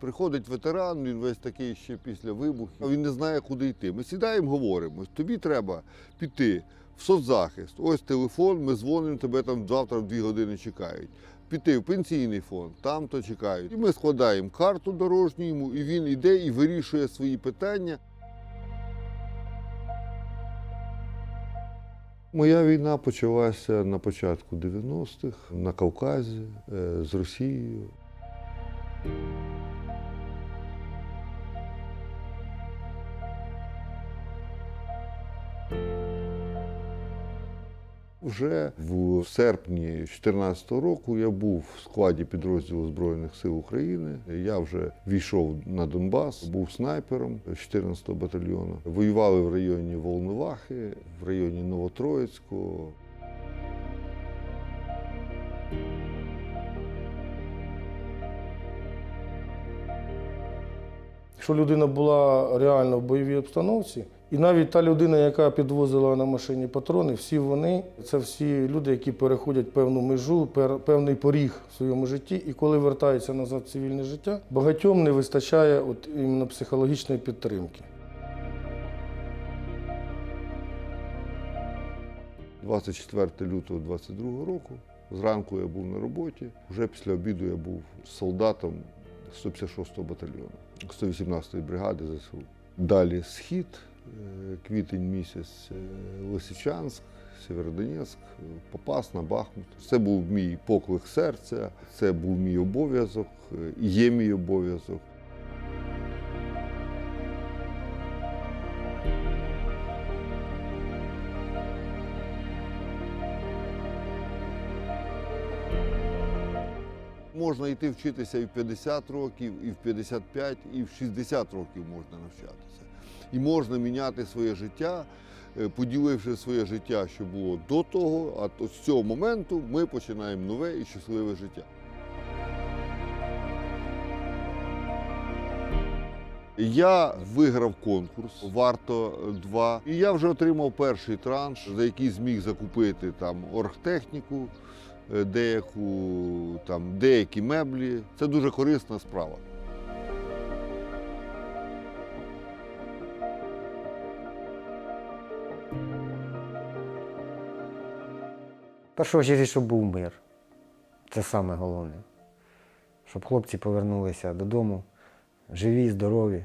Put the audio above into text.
Приходить ветеран, він весь такий ще після вибухів. Він не знає, куди йти. Ми сідаємо, говоримо. Тобі треба піти в соцзахист. Ось телефон, ми дзвонимо, тебе там завтра в дві години чекають. Піти в пенсійний фонд, там то чекають. І ми складаємо карту дорожню йому, і він іде і вирішує свої питання. Моя війна почалася на початку 90-х на Кавказі е, з Росією. Вже в серпні 2014 року я був в складі підрозділу Збройних сил України. Я вже війшов на Донбас, був снайпером 14-го батальйону. Воювали в районі Волновахи, в районі Новотроїцького. Якщо людина була реально в бойовій обстановці, і навіть та людина, яка підвозила на машині патрони, всі вони це всі люди, які переходять певну межу, певний поріг в своєму житті, і коли вертаються назад в цивільне життя, багатьом не вистачає от іменно психологічної підтримки. 24 лютого 22 року. Зранку я був на роботі. Вже після обіду я був солдатом 156-го батальйону 118-ї бригади ЗСУ. Далі схід, квітень місяць, е, Лисичанськ, Сєвєродонецьк, е, Попасна, Бахмут. Це був мій поклик серця, це був мій обов'язок, е, є мій обов'язок. Можна йти вчитися і в 50 років, і в 55, і в 60 років можна навчатися. І можна міняти своє життя, е, поділивши своє життя, що було до того, а з цього моменту ми починаємо нове і щасливе життя. Я виграв конкурс варто 2 і я вже отримав перший транш, за який зміг закупити там оргтехніку, е, деяку там деякі меблі. Це дуже корисна справа. Першу чергу, щоб був мир. Це саме головне. Щоб хлопці повернулися додому живі, здорові.